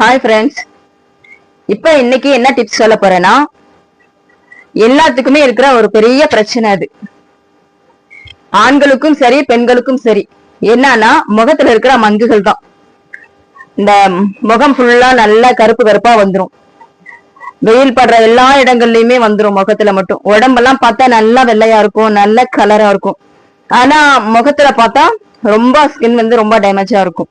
Hi friends இப்போ இன்னைக்கு என்ன டிப்ஸ் சொல்ல போறேன்னா எல்லாத்துக்குமே இருக்கிற ஒரு பெரிய பிரச்சனை அது. ஆண்களுக்கும் சரி பெண்களுக்கும் சரி. என்னன்னா முகத்துல இருக்கிற மங்குகள் தான். இந்த முகம் ஃபுல்லா நல்லா கருப்பு கருப்பா வந்துடும் வெயில் படுற எல்லா இடங்கள்லயுமே வந்துடும் முகத்துல மட்டும். உடம்பெல்லாம் பார்த்தா நல்லா வெள்ளையா இருக்கும் நல்ல கலரா இருக்கும். ஆனா முகத்துல பார்த்தா ரொம்ப ஸ்கின் வந்து ரொம்ப டேமேஜா இருக்கும்.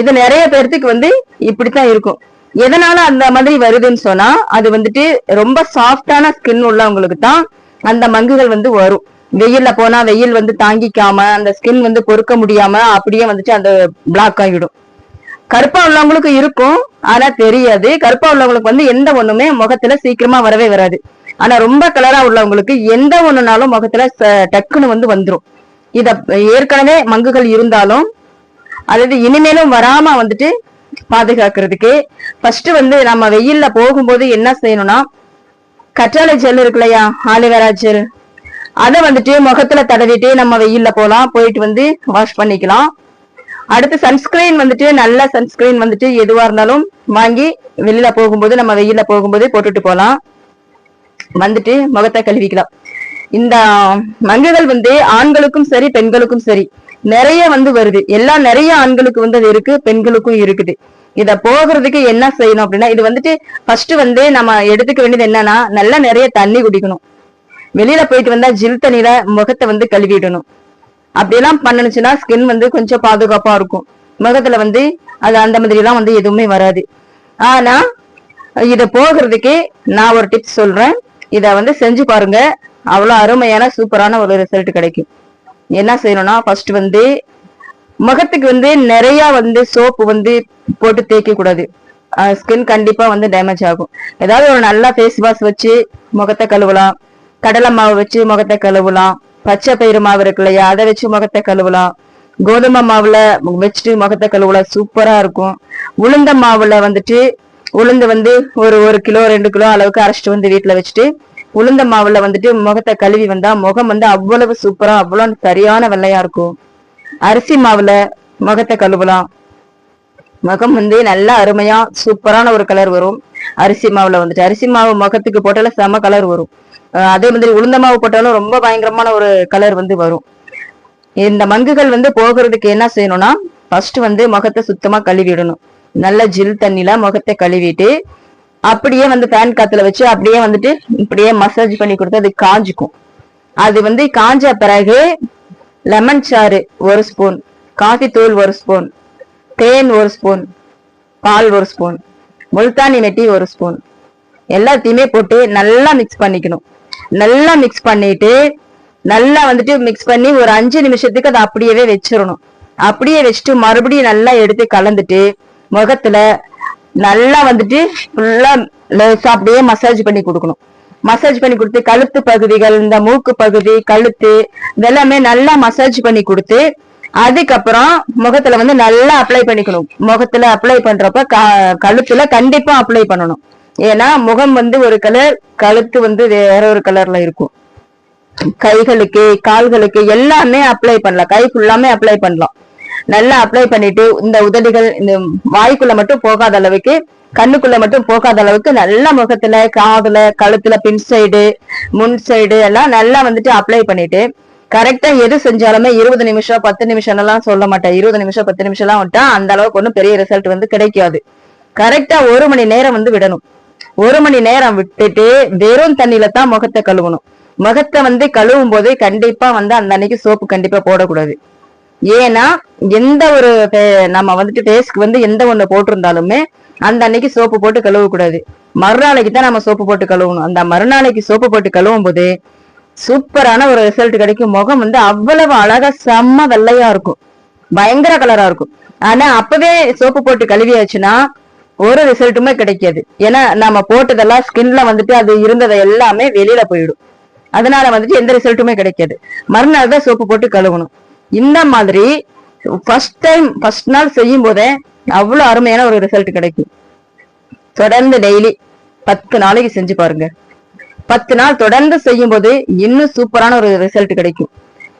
இது நிறைய பேர்த்துக்கு வந்து இப்படித்தான் இருக்கும். எதனால அந்த மாதிரி வருதுன்னு சொன்னா அது வந்துட்டு ரொம்ப சாஃப்டான ஸ்கின் உள்ளவங்களுக்கு தான் அந்த மங்குகள் வந்து வரும். வெயில்ல போனா வெயில் வந்து தாங்கிக்காம அந்த ஸ்கின் வந்து பொறுக்க முடியாம அப்படியே வந்துட்டு அந்த பிளாக் ஆகிடும். கருப்பா உள்ளவங்களுக்கு இருக்கும் ஆனா தெரியாது. கருப்பா உள்ளவங்களுக்கு வந்து எந்த ஒண்ணுமே முகத்துல சீக்கிரமா வரவே வராது. ஆனா ரொம்ப கலரா உள்ளவங்களுக்கு எந்த ஒண்ணுனாலும் முகத்துல ச- டக்குன்னு வந்து வந்துடும் இத ஏற்கனவே மங்குகள் இருந்தாலும் அதாவது இனிமேலும் வராம வந்துட்டு பாதுகாக்கிறதுக்கு ஃபர்ஸ்ட் வந்து நம்ம வெயில்ல போகும்போது என்ன செய்யணும்னா கற்றாழை ஜெல் இருக்கு இல்லையா ஆலிவேரா ஜெல் அதை வந்துட்டு முகத்துல தடவிட்டு நம்ம வெயில்ல போலாம் போயிட்டு வந்து வாஷ் பண்ணிக்கலாம். அடுத்து சன்ஸ்கிரீன் வந்துட்டு நல்ல சன்ஸ்கிரீன் வந்துட்டு எதுவா இருந்தாலும் வாங்கி வெளியில போகும்போது நம்ம வெயில்ல போகும்போது போட்டுட்டு போகலாம் வந்துட்டு முகத்தை கழுவிக்கலாம். இந்த மங்குகள் வந்து ஆண்களுக்கும் சரி பெண்களுக்கும் சரி நிறைய வந்து வருது. எல்லாம் நிறைய ஆண்களுக்கு வந்து அது இருக்கு பெண்களுக்கும் இருக்குது. இத போகிறதுக்கு என்ன செய்யணும் அப்படின்னா இது வந்துட்டு ஃபர்ஸ்ட் வந்து நம்ம எடுத்துக்க வேண்டியது என்னன்னா நல்லா நிறைய தண்ணி குடிக்கணும். வெளியில போயிட்டு வந்தா ஜில் தண்ணியில முகத்தை வந்து கழுவிடணும். அப்படியெல்லாம் பண்ணுச்சுன்னா ஸ்கின் வந்து கொஞ்சம் பாதுகாப்பா இருக்கும். முகத்துல வந்து அது அந்த மாதிரி எல்லாம் வந்து எதுவுமே வராது. ஆனா இத போகிறதுக்கு நான் ஒரு டிப்ஸ் சொல்றேன். இத வந்து செஞ்சு பாருங்க. அவ்வளவு அருமையான சூப்பரான ஒரு ரிசல்ட் கிடைக்கும். என்ன செய்யணும்னா ஃபர்ஸ்ட் வந்து முகத்துக்கு வந்து நிறைய வந்து சோப்பு வந்து போட்டு தேய்க்க கூடாது. ஸ்கின் கண்டிப்பா வந்து டேமேஜ் ஆகும். ஏதாவது ஒரு நல்ல ஃபேஸ் வாஷ் வச்சு முகத்தை கழுவலாம். கடலை மாவு வச்சு முகத்தை கழுவலாம். பச்சை பயிறு மாவு இருக்கு இல்லையா அதை வச்சு முகத்தை கழுவலாம். கோதுமை மாவுல வச்சுட்டு முகத்தை கழுவலாம் சூப்பரா இருக்கும். உளுந்த மாவுல வந்துட்டு உளுந்து வந்து ஒரு ஒரு கிலோ ரெண்டு கிலோ அளவுக்கு அரைச்சிட்டு வந்து வீட்டுல வச்சுட்டு உளுந்த மாவுல வந்துட்டு முகத்தை கழுவி வந்தா முகம் வந்து அவ்வளவு சூப்பரா அவ்வளவு சரியான வெள்ளையா இருக்கும். அரிசி மாவுல முகத்தை கழுவலாம். முகம் வந்து நல்லா அருமையா சூப்பரான ஒரு கலர் வரும். அரிசி மாவுல வந்துட்டு. அரிசி மாவு முகத்துக்கு போட்டாலும் செம கலர் வரும். அதே மாதிரி உளுந்த மாவு போட்டாலும் ரொம்ப பயங்கரமான ஒரு கலர் வந்து வரும். இந்த மங்குகள் வந்து போகிறதுக்கு என்ன செய்யணும்னா ஃபர்ஸ்ட் வந்து முகத்தை சுத்தமா கழுவிடணும். நல்ல ஜில் தண்ணில முகத்தை கழுவிட்டு அப்படியே வந்து ஃபேன் காத்துல வச்சு அப்படியே வந்துட்டு இப்படியே மசாஜ் பண்ணி கொடுத்து அது காஞ்சிக்கும். அது வந்து காஞ்ச பிறகு லெமன் சாறு ஒரு ஸ்பூன் காஃபி தூள் ஒரு ஸ்பூன் தேன் ஒரு ஸ்பூன் பால் ஒரு ஸ்பூன் முல்தானி மெட்டி ஒரு ஸ்பூன் எல்லாத்தையுமே போட்டு நல்லா மிக்ஸ் பண்ணிக்கணும். நல்லா மிக்ஸ் பண்ணிட்டு நல்லா வந்துட்டு மிக்ஸ் பண்ணி ஒரு அஞ்சு நிமிஷத்துக்கு அதை அப்படியே வச்சிடணும். அப்படியே வச்சுட்டு மறுபடியும் நல்லா எடுத்து கலந்துட்டு முகத்துல நல்லா வந்துட்டு ஃபுல்லா லேசா அப்படியே மசாஜ் பண்ணி கொடுக்கணும். மசாஜ் பண்ணி கொடுத்து கழுத்து பகுதிகள் இந்த மூக்கு பகுதி கழுத்து இதெல்லாமே நல்லா மசாஜ் பண்ணி கொடுத்து அதுக்கப்புறம் முகத்துல வந்து நல்லா அப்ளை பண்ணிக்கணும். முகத்துல அப்ளை பண்றப்ப க- கழுத்துல கண்டிப்பா அப்ளை பண்ணணும். ஏன்னா முகம் வந்து ஒரு கலர் கழுத்து வந்து வேற ஒரு கலர்ல இருக்கும். கைகளுக்கு கால்களுக்கு எல்லாமே அப்ளை பண்ணலாம். கை ஃபுல்லாமே அப்ளை பண்ணலாம். நல்லா அப்ளை பண்ணிட்டு இந்த உதடுகள் இந்த வாய்க்குள்ள மட்டும் போகாத அளவுக்கு கண்ணுக்குள்ள மட்டும் போகாத அளவுக்கு நல்ல முகத்துல காதுல கழுத்துல பின் சைடு முன் சைடு எல்லாம் நல்லா வந்துட்டு அப்ளை பண்ணிட்டு கரெக்டா எது செஞ்சாலுமே இருபது நிமிஷம் பத்து நிமிஷம் எல்லாம் சொல்ல மாட்டேன். இருபது நிமிஷம் பத்து நிமிஷம் எல்லாம் விட்டா அந்த அளவுக்கு ஒன்றும் பெரிய ரிசல்ட் வந்து கிடைக்காது. கரெக்டா ஒரு மணி நேரம் வந்து விடணும். ஒரு மணி நேரம் விட்டுட்டு வெறும் தண்ணியில தான் முகத்தை கழுவணும். முகத்தை வந்து கழுவும் போது கண்டிப்பா வந்து அந்த அன்னைக்கு சோப்பு கண்டிப்பா போடக்கூடாது. ஏன்னா எந்த ஒரு நம்ம வந்துட்டு ஃபேஸ்க்கு வந்து எந்த ஒண்ணு போட்டிருந்தாலுமே அந்த அன்னைக்கு சோப்பு போட்டு கழுவ கூடாது மறுநாளைக்கு தான் நம்ம சோப்பு போட்டு கழுவணும். அந்த மறுநாளைக்கு சோப்பு போட்டு கழுவும் போது சூப்பரான ஒரு ரிசல்ட் கிடைக்கும். முகம் வந்து அவ்வளவு அழகா செம்ம வெள்ளையா இருக்கும். பயங்கர கலரா இருக்கும். ஆனா அப்பவே சோப்பு போட்டு கழுவியாச்சுன்னா ஒரு ரிசல்ட்டுமே கிடைக்காது. ஏன்னா நம்ம போட்டதெல்லாம் ஸ்கின்ல வந்துட்டு அது இருந்ததை எல்லாமே வெளியில போயிடும். அதனால வந்துட்டு எந்த ரிசல்ட்டுமே கிடைக்காது. மறுநாள் தான் சோப்பு போட்டு கழுவணும். இந்த மாதிரி ஃபர்ஸ்ட் டைம் ஃபர்ஸ்ட் நாள் செய்யும் போதே அவ்வளோ அருமையான ஒரு ரிசல்ட் கிடைக்கும். தொடர்ந்து டெய்லி பத்து நாளைக்கு செஞ்சு பாருங்க. பத்து நாள் தொடர்ந்து செய்யும் போது இன்னும் சூப்பரான ஒரு ரிசல்ட் கிடைக்கும்.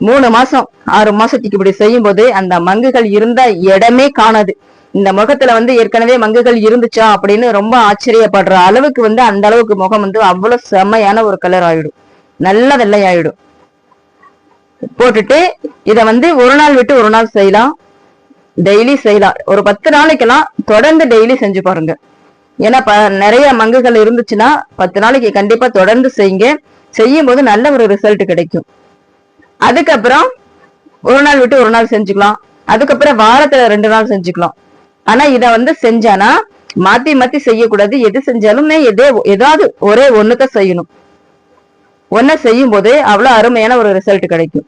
மூணு மாசம் ஆறு மாசத்துக்கு இப்படி செய்யும் போது அந்த மங்குகள் இருந்த இடமே காணாது. இந்த முகத்துல வந்து ஏற்கனவே மங்குகள் இருந்துச்சா அப்படின்னு ரொம்ப ஆச்சரியப்படுற அளவுக்கு வந்து அந்த அளவுக்கு முகம் வந்து அவ்வளவு செம்மையான ஒரு கலர் ஆயிடும். நல்ல வெள்ளை ஆயிடும் போட்டுட்டு இத வந்து ஒரு நாள் விட்டு ஒரு நாள் செய்யலாம். டெய்லி செய்யலாம். ஒரு பத்து நாளைக்கெல்லாம் தொடர்ந்து டெய்லி செஞ்சு பாருங்க. ஏன்னா ப நிறைய மங்குகள் இருந்துச்சுன்னா பத்து நாளைக்கு கண்டிப்பா தொடர்ந்து செய்யுங்க. செய்யும் போது நல்ல ஒரு ரிசல்ட் கிடைக்கும். அதுக்கப்புறம் ஒரு நாள் விட்டு ஒரு நாள் செஞ்சுக்கலாம். அதுக்கப்புறம் வாரத்துல ரெண்டு நாள் செஞ்சுக்கலாம். ஆனா இத வந்து செஞ்சானா மாத்தி மாத்தி செய்யக்கூடாது. எது செஞ்சாலுமே எதே ஏதாவது ஒரே ஒண்ணுத்த செய்யணும். ஒன்ன செய்யும் போது அவ்வளவு அருமையான ஒரு ரிசல்ட் கிடைக்கும்.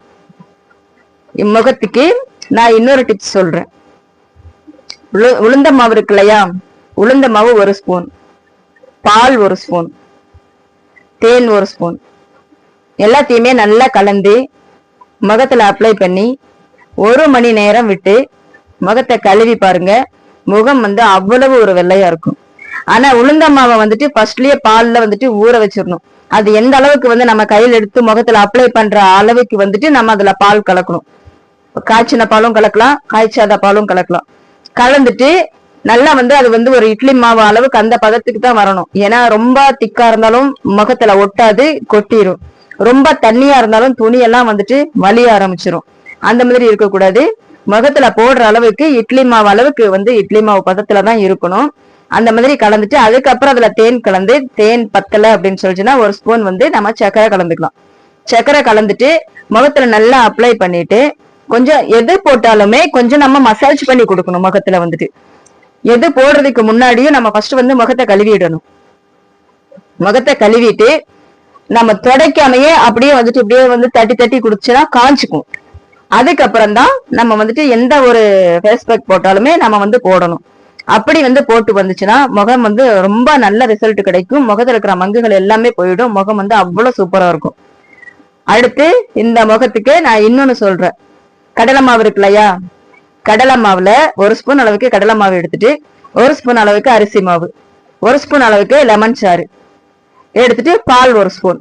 இம்முகத்துக்கு நான் இன்னொரு டிப்ஸ் சொல்றேன். உளு- உளுந்த மாவு இருக்கு இல்லையா? உளுந்த மாவு ஒரு ஸ்பூன் பால் ஒரு ஸ்பூன் தேன் ஒரு ஸ்பூன் எல்லாத்தையுமே நல்லா கலந்து முகத்துல அப்ளை பண்ணி ஒரு மணி நேரம் விட்டு முகத்தை கழுவி பாருங்க. முகம் வந்து அவ்வளவு ஒரு வெள்ளையா இருக்கும். ஆனா உளுந்த மாவை வந்துட்டு ஃபர்ஸ்ட்லயே பால்ல வந்துட்டு ஊற வச்சிடணும். அது எந்த அளவுக்கு வந்து நம்ம கையில் எடுத்து முகத்துல அப்ளை பண்ற அளவுக்கு வந்துட்டு நம்ம அதுல பால் கலக்கணும். காய்ச்சின பாலும் கலக்கலாம் காய்ச்சாத பாலும் கலக்கலாம். கலந்துட்டு நல்லா வந்து அது வந்து ஒரு இட்லி மாவு அளவுக்கு அந்த பதத்துக்கு தான் வரணும். ஏன்னா ரொம்ப திக்கா இருந்தாலும் முகத்துல ஒட்டாது கொட்டிடும் ரொம்ப தண்ணியா இருந்தாலும் துணியெல்லாம் வந்துட்டு வலிய ஆரம்பிச்சிரும். அந்த மாதிரி இருக்கக்கூடாது. முகத்துல போடுற அளவுக்கு இட்லி மாவு அளவுக்கு வந்து இட்லி மாவு பதத்துல தான் இருக்கணும். அந்த மாதிரி கலந்துட்டு அதுக்கப்புறம் அதுல தேன் கலந்து தேன் பத்தல அப்படின்னு சொல்லிச்சுன்னா ஒரு ஸ்பூன் வந்து நம்ம சக்கரை கலந்துக்கலாம். சர்க்கரை கலந்துட்டு முகத்துல நல்லா அப்ளை பண்ணிட்டு கொஞ்சம் எது போட்டாலுமே கொஞ்சம் நம்ம மசாஜ் பண்ணி கொடுக்கணும் முகத்துல வந்துட்டு. எது போடுறதுக்கு முன்னாடியும் நம்ம ஃபர்ஸ்ட் வந்து முகத்தை கழுவிடணும். முகத்தை கழுவிட்டு நம்ம துடைக்காமையே அப்படியே வந்துட்டு இப்படியே வந்து தட்டி தட்டி குடிச்சுன்னா காஞ்சிக்கும். அதுக்கப்புறம் தான் நம்ம வந்துட்டு எந்த ஒரு ஃபேஸ் பேக் போட்டாலுமே நம்ம வந்து போடணும். அப்படி வந்து போட்டு வந்துச்சுன்னா முகம் வந்து ரொம்ப நல்ல ரிசல்ட் கிடைக்கும். முகத்துல இருக்கிற மங்குகள் எல்லாமே போயிடும். முகம் வந்து அவ்வளவு சூப்பரா இருக்கும். அடுத்து இந்த முகத்துக்கு நான் இன்னொன்னு சொல்றேன். கடலை மாவு இருக்கு இல்லையா கடலை மாவுல ஒரு ஸ்பூன் அளவுக்கு கடலை மாவு எடுத்துட்டு ஒரு ஸ்பூன் அளவுக்கு அரிசி மாவு ஒரு ஸ்பூன் அளவுக்கு லெமன் சாறு. எடுத்துட்டு பால் ஒரு ஸ்பூன்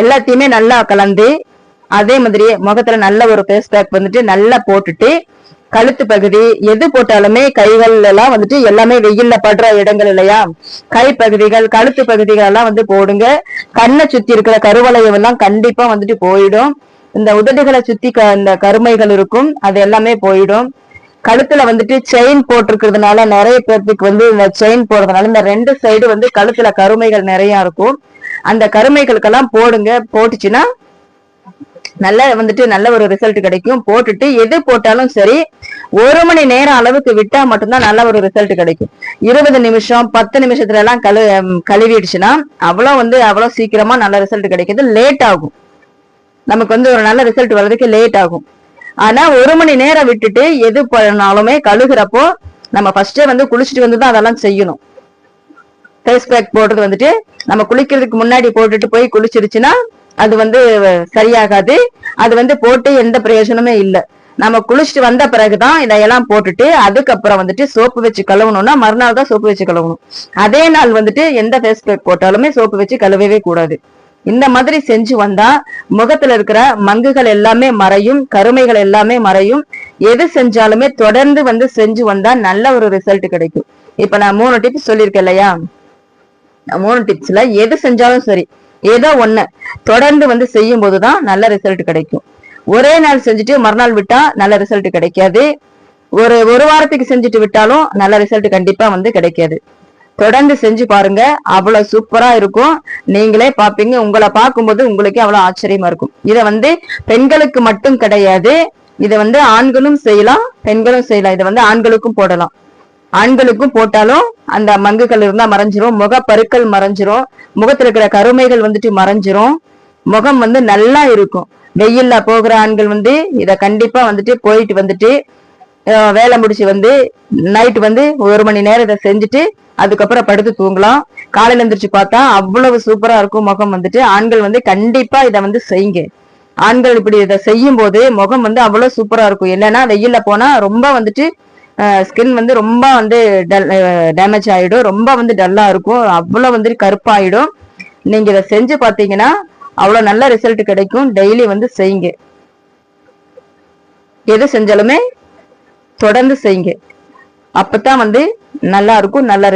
எல்லாத்தையுமே நல்லா கலந்து அதே மாதிரியே முகத்துல நல்ல ஒரு ஃபேஸ் பேக் வந்துட்டு நல்லா போட்டுட்டு கழுத்து பகுதி எது போட்டாலுமே கைகள் எல்லாம் வந்துட்டு எல்லாமே வெயில்ல படுற இடங்கள் இல்லையா? கை பகுதிகள் கழுத்து பகுதிகள் எல்லாம் வந்து போடுங்க. கண்ணை சுத்தி இருக்கிற கருவளையம் எல்லாம் கண்டிப்பா வந்துட்டு போயிடும். இந்த உதடுகளை சுத்தி க- இந்த கருமைகள் இருக்கும். அது எல்லாமே போயிடும். கழுத்துல வந்துட்டு செயின் போட்டிருக்கிறதுனால நிறைய பேர்த்துக்கு வந்து இந்த செயின் போடுறதுனால இந்த ரெண்டு சைடு வந்து கழுத்துல கருமைகள் நிறைய இருக்கும். அந்த கருமைகளுக்கெல்லாம் போடுங்க. போட்டுச்சுன்னா நல்ல வந்துட்டு நல்ல ஒரு ரிசல்ட் கிடைக்கும். போட்டுட்டு எது போட்டாலும் சரி ஒரு மணி நேரம் அளவுக்கு விட்டா மட்டும்தான் நல்ல ஒரு ரிசல்ட் கிடைக்கும். இருபது நிமிஷம் பத்து நிமிஷத்துல எல்லாம் கழு கழுவிடுச்சுன்னா அவ்வளவு வந்து அவ்வளவு சீக்கிரமா நல்ல ரிசல்ட் கிடைக்கிறது லேட் ஆகும். நமக்கு வந்து ஒரு நல்ல ரிசல்ட் வர்றதுக்கு லேட் ஆகும். ஆனா ஒரு மணி நேரம் விட்டுட்டு எது பண்ணாலுமே கழுகுறப்போ நம்ம ஃபர்ஸ்டே வந்து குளிச்சுட்டு வந்து தான் அதெல்லாம் செய்யணும். ஃபேஸ் பேக் போடுறது வந்துட்டு நம்ம குளிக்கிறதுக்கு முன்னாடி போட்டுட்டு போய் குளிச்சிருச்சுன்னா அது வந்து சரியாகாது. அது வந்து போட்டு எந்த பிரயோஜனமே இல்லை. நம்ம குளிச்சுட்டு வந்த பிறகுதான் இதையெல்லாம் போட்டுட்டு அதுக்கப்புறம் வந்துட்டு சோப்பு வச்சு கழுவணும்னா மறுநாள் தான் சோப்பு வச்சு கழுவணும். அதே நாள் வந்துட்டு எந்த ஃபேஸ் பேக் போட்டாலுமே சோப்பு வச்சு கழுவவே கூடாது. இந்த மாதிரி செஞ்சு வந்தா முகத்துல இருக்கிற மங்குகள் எல்லாமே மறையும் கருமைகள் எல்லாமே மறையும். எது செஞ்சாலுமே தொடர்ந்து வந்து செஞ்சு வந்தா நல்ல ஒரு ரிசல்ட் கிடைக்கும். இப்ப நான் மூணு டிப்ஸ் சொல்லியிருக்கேன் இல்லையா? மூணு டிப்ஸ்ல எது செஞ்சாலும் சரி ஏதோ ஒண்ணு. தொடர்ந்து வந்து செய்யும் போதுதான் நல்ல ரிசல்ட் கிடைக்கும். ஒரே நாள் செஞ்சுட்டு மறுநாள் விட்டா நல்ல ரிசல்ட் கிடைக்காது. ஒரு ஒரு வாரத்துக்கு செஞ்சுட்டு விட்டாலும் நல்ல ரிசல்ட் கண்டிப்பா வந்து கிடைக்காது. தொடர்ந்து செஞ்சு பாருங்க. அவ்வளவு சூப்பரா இருக்கும். நீங்களே பாப்பீங்க உங்களை பார்க்கும்போது உங்களுக்கே அவ்வளவு ஆச்சரியமா இருக்கும். இத வந்து பெண்களுக்கு மட்டும் கிடையாது. இதை வந்து ஆண்களும் செய்யலாம் பெண்களும் செய்யலாம். இதை வந்து ஆண்களுக்கும் போடலாம். ஆண்களுக்கும் போட்டாலும் அந்த மங்குகள் இருந்தா மறைஞ்சிரும் முகப்பருக்கள் மறைஞ்சிரும் முகத்துல இருக்கிற கருமைகள் வந்துட்டு மறைஞ்சிரும். முகம் வந்து நல்லா இருக்கும். வெயில்ல போகிற ஆண்கள் வந்து இதை கண்டிப்பா வந்துட்டு போயிட்டு வந்துட்டு வேலை முடிச்சு வந்து நைட் வந்து ஒரு மணி நேரம் இதை செஞ்சுட்டு அதுக்கப்புறம் படுத்து தூங்கலாம். காலையில எந்திரிச்சு பார்த்தா அவ்வளவு சூப்பரா இருக்கும் முகம் வந்துட்டு. ஆண்கள் வந்து கண்டிப்பா இதை வந்து செய்யுங்க. ஆண்கள் இப்படி இதை செய்யும் போது முகம் வந்து அவ்வளவு சூப்பரா இருக்கும். என்னன்னா வெயில்ல போனா ரொம்ப வந்துட்டு ஸ்கின் வந்து ரொம்ப வந்து டேமேஜ் ஆகிடும் ரொம்ப வந்து டல்லாக இருக்கும். அவ்வளோ வந்து கருப்பாயிடும். நீங்கள் இதை செஞ்சு பார்த்தீங்கன்னா அவ்வளோ நல்ல ரிசல்ட் கிடைக்கும். டெய்லி வந்து செய்யுங்க. எது செஞ்சாலுமே தொடர்ந்து செய்யுங்க. அப்போ தான் வந்து நல்லா இருக்கும் நல்ல